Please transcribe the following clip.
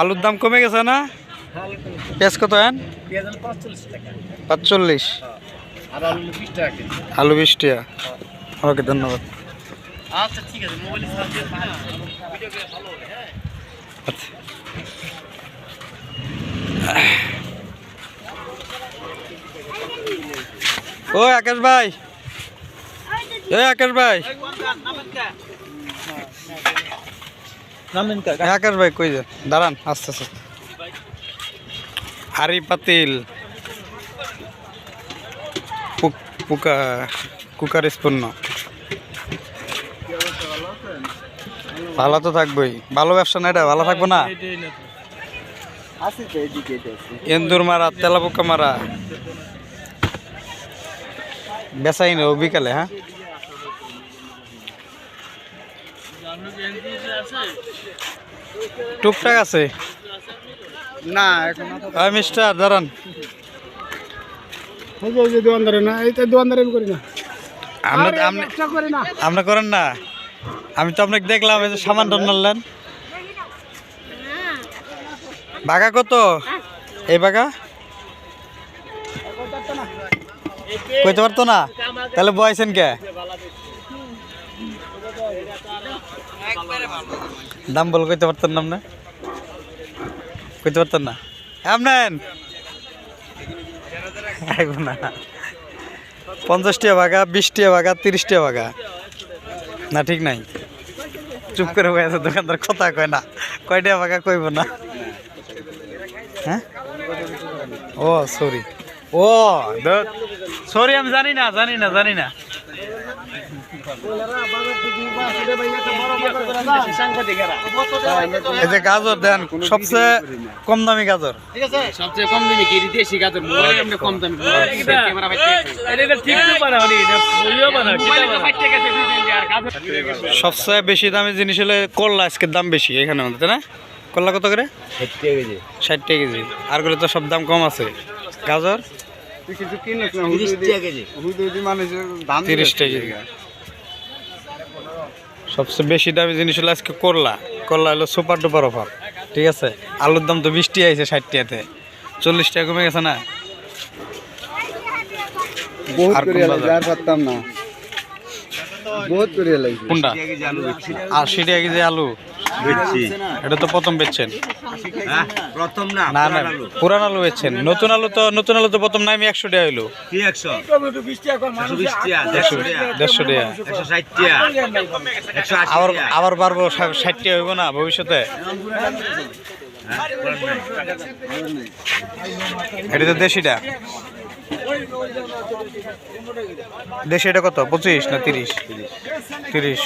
আলুর দাম কমে গেছে না? পেঁয়াজ কত এন পাঁচচল্লিশ। আলু বিশ টাকা। ওকে ধন্যবাদ। আচ্ছা ঠিক আছে মোবাইলে হবে হ্যাঁ? আচ্ছা। ও আকাশ ভাই। এ আকাশ ভাই। আকাশ ভাই কই যান? দাঁড়ান আস্তে আস্তে হাড়ি পাতিল। পুক- কুকার স্পূর্ণ। ভালো তো থাকবোই। ভালো ব্যবসা না এটা? ভালো থাকব না? এন্দুর মারা তেলা পোকা মারা। বেসাই নেব বিকালে হ্যাঁ? টুকটাক আছে? না এখন মিস্টার দাঁড়ান। এই যে এই যে দোকানদারে না এই তো দোকানদারে আমি করি না। আপনি করেন না। আমি তো আপনাকে দেখলাম এই যে সামান টানলেন বাঘা কত? এই বাঘা? কইতে পারতো না? তাহলে বয়সেন কে? দাম বল, কইতে পারতেন না আপনি? কইতে পারতেন না? আমনেন আইব না। পঞ্চাশ টিয়া ভাগা বিশ টিয়া ভাগা তিরিশ টিয়া ভাগা। না, ঠিক নাই। চুপ করে বয়ে দোকানদার কথা কয় না। কয়টা ভাগা কইব না? হ্যাঁ? ও সরি ও সরি আমি জানি না জানি না জানি না। এই যে গাজর দেন সবচেয়ে কম দামি গাজর। সবচেয়ে কম দামি কি? দেশি গাজর মোবাইলে আমরা কম দামি। ক্যামেরা সবচেয়ে বেশি দামি জিনিস হলে করলা আজকের দাম বেশি এখানে আমাদের তাই না? করলা কত করে? ষাট টাকা কেজি। আরগুলো তো সব দাম কম আছে। গাজর? তিরিশ টাকা কেজি। সবচেয়ে বেশি দামি জিনিস হলো আজকে করলা। করলা হলো সুপার ডুপার অফার ঠিক আছে? আলুর দাম তো বৃষ্টি আইছে ষাট টাকাতে চল্লিশ টাকা কমে গেছে না? কোনটা? আশি টাকা কেজি আলু। এটা তো প্রথম বেচছেন। প্রথম না না না পুরান আলু। বেচছেন। নতুন আলু তো নতুন আলু তো প্রথম নামি একশো টাকা হইল। কি একশো? দেড়শো টাকা। আবার আবার পারব ষাট টাকা হইব না ভবিষ্যতে। হ্যাঁ। এটা তো দেশিটা। দেশি এটা কত? পঁচিশ না তিরিশ। তিরিশ।